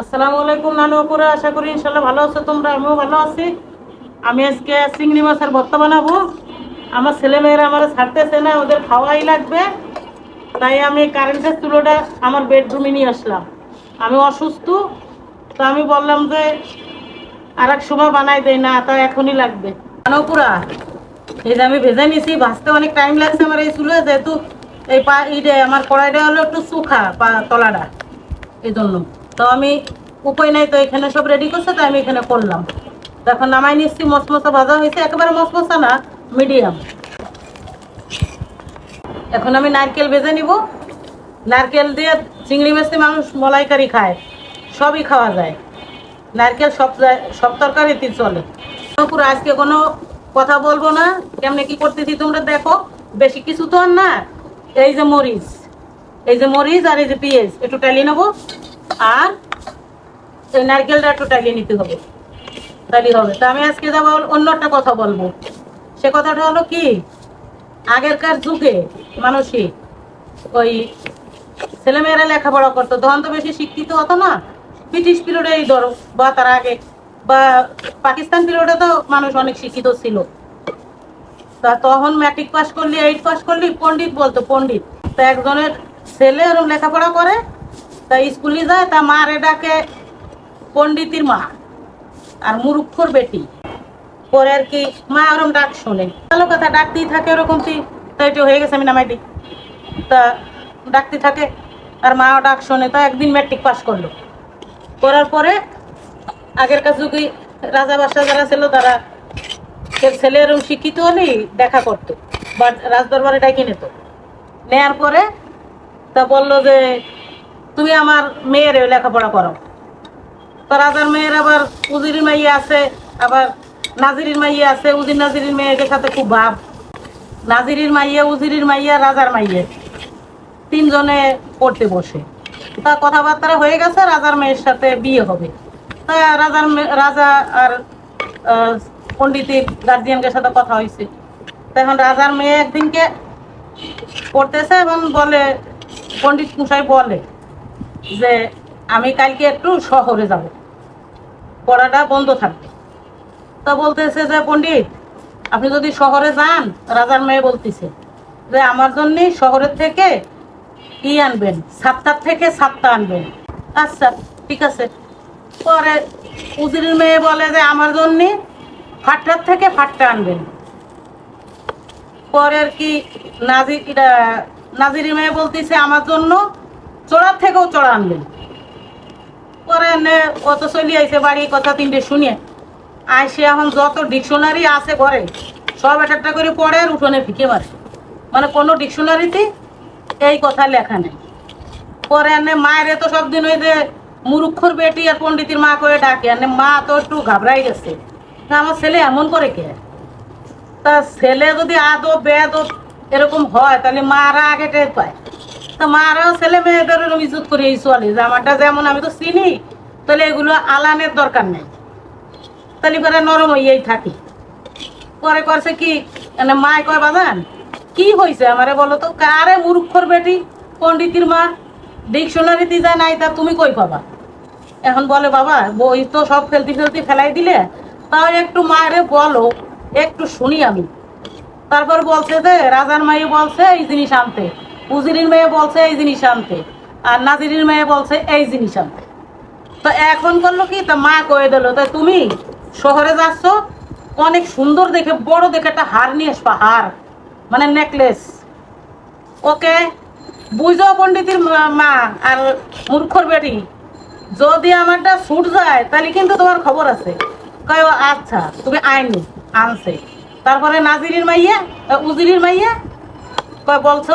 আসসালামু আলাইকুম নানু আপুরা, আশা করি ইনশাল্লাহ ভালো আছো তোমরা, আমিও ভালো আছি। আমি আজকে চিংড়ি মাছের ভর্তা বানাবো। আমার ছেলেমেয়েরা আমার ছাড়তেছে না, ওদের খাওয়াই লাগবে। তাই আমি কারেন্টের চুলোটা আমার বেডরুমে নিয়ে আসলাম। আমি অসুস্থ, তো আমি বললাম যে আর এক সময় বানাই দেয় না তা এখনই লাগবে। নানুপুরা এই যে আমি ভেজে নিছি, ভাজতে অনেক টাইম লাগছে আমার এই চুলো যেহেতু এই পা ইটে আমার কড়াইটা হলো একটু সুখা পা তলাটা এই জন্য তো আমি উপায় নাই তো এখানে সব রেডি করছে তো আমি এখানে করলাম। এখন নামাই নিচ্ছি, মশমশা ভাজা হয়েছে, একেবারে মশমশা না মিডিয়াম এখন আমি নারকেল ভেজে নিব। নারকেল দিয়ে চিংড়ি দিয়ে মানুষ মলাইকারি খায়। সবই খাওয়া যায়। নারকেল সব সব তরকারিতে চলে। পুরো আজকে কোনো কথা বলব না। কেমনে কি করতেছি তোমরা দেখো। বেশি কিছু তো আর না। এই যে মরিচ। এই যে মরিচ আর এই যে পেঁয়াজ, একটু টালিয়ে নেব। আর এই নারকেলটা একটু টালিয়ে নিতে হবে। তাহলেই হবে। তা আমি আজকে যাব অন্য একটা কথা বলব। সে কথাটা হলো কি? আগেরকার যুগে মানুষই ওই ছেলেমেয়েরা লেখাপড়া করতো। তখন তো বেশি শিক্ষিত হতো না। ব্রিটিশ পিরিয়ডেই ধরো, বা তার আগে, বা পাকিস্তান পিরিয়ডে তো মানুষ অনেক শিক্ষিত ছিল। তা তখন ম্যাট্রিক পাস করলি এইট পাস করলি, পণ্ডিত বলতো পণ্ডিত। তা একজনের ছেলে ওরম লেখাপড়া করে তা স্কুলে যায়, তা মারে ডাকে পণ্ডিতির মা আর মুরুক্ষর বেটি। পরে আর কি, মা ওরম ডাক শোনে। ভালো কথা, ডাকতেই থাকে ওরকম তুই তা এটা হয়ে গেছে আমি নামাই তা ডাকতে থাকে আর মাও ডাক শোনে, তা একদিন ম্যাট্রিক পাস করল। করার পরে আগের কাছে যুগে রাজা বাসা যারা ছিল, তারা ছেলে এরকম শিক্ষিত হলেই দেখা করতো। বা রাজদরবারে ডাকি নিত। নেয়ার পরে তা বলল যে তুমি আমার মেয়ের লেখাপড়া করো। তো রাজার মেয়ের আবার উজিরির মাইয়া আছে, আবার নাজিরির মাইয়া আছে, উজির নাজিরির মেয়েদের সাথে খুব ভাব। নাজিরির মাইয়া, উজিরির মাইয়া রাজার মাইয়া। তিনজনে পড়তে বসে। তা কথাবার্তা হয়ে গেছে, রাজার মেয়ের সাথে বিয়ে হবে। তা রাজার রাজা আর পণ্ডিতের গার্জিয়ানকে সাথে কথা হয়েছে। তা এখন রাজার মেয়ে একদিনকে পড়তেছে এবং বলে, পণ্ডিত মশাই বলে যে আমি কালকে একটু শহরে যাব। পড়াটা বন্ধ থাকবে। তা বলতেছে যে, পণ্ডিত, আপনি যদি শহরে যান, রাজার মেয়ে বলতেছে, যে আমার জন্যে শহরের থেকে কি আনবেন? সাতটার থেকে সাতটা আনবেন। আচ্ছা ঠিক আছে। পরে উজিরের মেয়ে বলে যে, আমার জন্যে ফাটটার থেকে ফাটটা আনবেন। পরের কি নাজির নাজিরি মেয়ে বলতেছে, আমার জন্য চড়ার থেকেও চড়া আনলেন। পরে নে, কত চলি আইসে বাড়ি কথা তিনটে শুনিয়ে আইসে এখন যত ডিকশনারি আছে ঘরে, সব একটা একটা করে পড়ে আর উঠোনে ফিকে মারে। মানে কোনো ডিকশনারিতে এই কথা লেখা নেই। পরে এনে মায়ের তো সব দিন ওই যে মুরুক্ষর বেটি আর পণ্ডিতের মা করে ডাকে এনে মা তো একটু ঘাবড়াই গেছে। আমার ছেলে এমন করে কে? তা ছেলে যদি আদো বেদো এরকম হয়, তাহলে মারা আগে টের পায়। তা মারাও ছেলে মেয়েদের এরকম করে এই চলে। আমারটা যেমন আমি তো চিনি, তাহলে এগুলো আলানের দরকার নেই। তাহলে পরে নরম হইয়াই থাকি। পরে করছে কি মানে মায় কয়, বাজান, কি হয়েছে আমারে বলো তো, কারে মূর্খর বেটি, পণ্ডিতির মা? ডিকশনারিতে যা নাই তা তুমি কই পাবা? এখন বলে, বাবা, বই তো সব ফেলতি ফেলতি ফেলাই দিলে, তাও একটু মায়েরে বলো, একটু শুনি আমি। তারপর বলছে যে, রাজার মাই বলছে এই জিনিস আনতে। উজিরির মেয়ে বলছে, এই জিনিস আনতে। আর নাজিরির মেয়ে বলছে, এই জিনিস আনতে। তো এখন করল কি? তা মা কয়ে দিল, তা তুমি শহরে যাচ্ছ, অনেক সুন্দর দেখে, বড় দেখে একটা হার নিয়ে আসবা, হার মানে নেকলেস ওকে, বুঝো পণ্ডিতের মা- আর মূর্খর বেটি, যদি আমারটা ছুট যায়, তাহলে কিন্তু তোমার খবর আছে। কয় আচ্ছা তুমি আইনি, আনছে। তারপরে নাজিরির মাইয়া উজিরির মাইয়া বলছো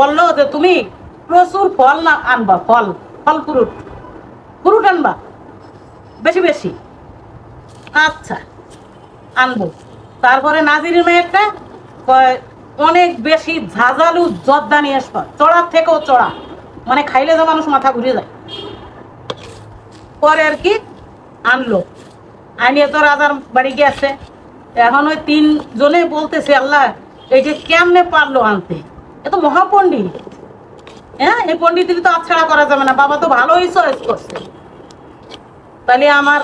বলল যে তুমি প্রচুর ফল না আনবা, ফল ফল ফ্রুট। ফ্রুট আনবা? বেশি বেশি। আচ্ছা আনব। তারপরে নাজির মেয়েরটা কয়, অনেক বেশি ঝাঁঝালু জর্দা নিয়ে আসবা। চড়ার থেকেও চড়া। মানে খাইলে যে মানুষ মাথা ঘুরে যায়। পরে আর কি আনলো। আনিয়ে তো রাজার বাড়ি গেছে এখন ওই তিন জনে বলতেছে, আল্লাহ এই যে কেমনে পারল আনতে? এ তো মহাপণ্ডিত। হ্যাঁ এই পণ্ডিতের তো আছাড়া করা যাবে না। বাবা তো ভালোই চয়েস করছে। তাহলে আমার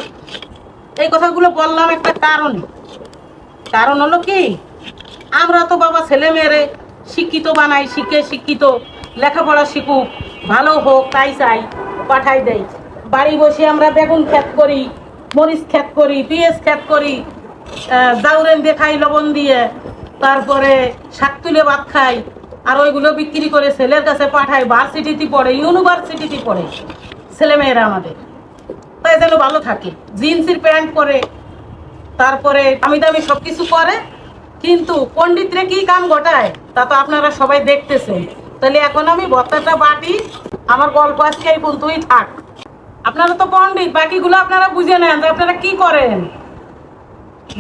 এই কথাগুলো বললাম একটা কারণ। কারণ হলো কি? আমরা তো বাবা ছেলে মেয়েরে শিক্ষিত বানাই, শিখে শিক্ষিত, লেখাপড়া শিখুক, ভালো হোক, তাই চাই, পাঠাই দেয় বাড়ি বসে আমরা বেগুন ক্ষেত করি, মরিচ ক্ষেত করি, পিঁয়াজ ক্ষেত করি জাউরেন দিয়ে লবণ দিয়ে তারপরে শাক তুলে ভাত খাই, আর ওইগুলো বিক্রি করে ছেলের কাছে পাঠাই ভার্সিটিতে পড়ে ইউনিভার্সিটিতে পড়ে, ছেলেমেয়েরা আমাদের। তাই যেন ভালো থাকে। জিন্সের প্যান্ট পরে, তারপরে দামি দামি সব কিছু করে কিন্তু পণ্ডিতরে কি কাম ঘটায়, তা তো আপনারা সবাই দেখতেছেন। তাহলে এখন আমি ভত্তাটা বাটি, আমার গল্প আজকে এই পর্যন্তই থাক। আপনারা তো পণ্ডিত, বাকিগুলো আপনারা বুঝে নেন যে আপনারা কি করেন।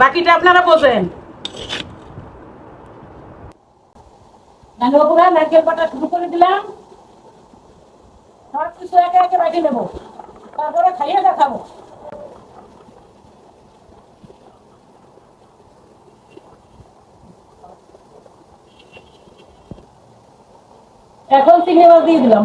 বাকিটা আপনারা বোঝেন। নানুবাবুরা নারকেল বাটা শুরু করে দিলাম। সব কিছু একে একে বাকি নেব। তারপরে খাইয়ে দেখাবো। এখন চিংড়ি মাছ দিয়ে দিলাম।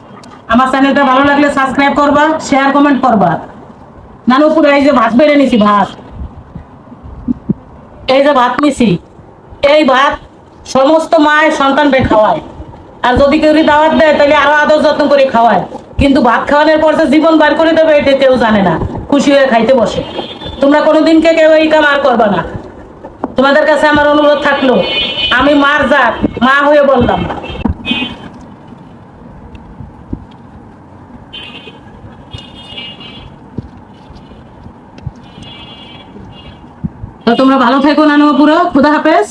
আমার চ্যানেলটা ভালো লাগলে সাবস্ক্রাইব করবা শেয়ার কমেন্ট করবা। নানুপুরে এই যে ভাত বেড়ে নিছি, ভাত। এই যে ভাত নিছি, এই ভাত সমস্ত মায়ের সন্তানকে খাওয়ায়। আর যদি কেউ দাওয়াত দেয়, তাহলে আরও আদর যত্ন করে খাওয়ায়। কিন্তু ভাত খাওয়ানোর পর যে জীবন বার করে দেবে, এটা কেউ জানে না। খুশি হয়ে খাইতে বসে। তোমরা কোনোদিনকে কেউ এই কাম আর করবা না। তোমাদের কাছে আমার অনুরোধ থাকল, আমি মার জাত, মা হয়ে বললাম। তোমরা ভালো থেকো নানু পুরো। খুদা হাফেজ।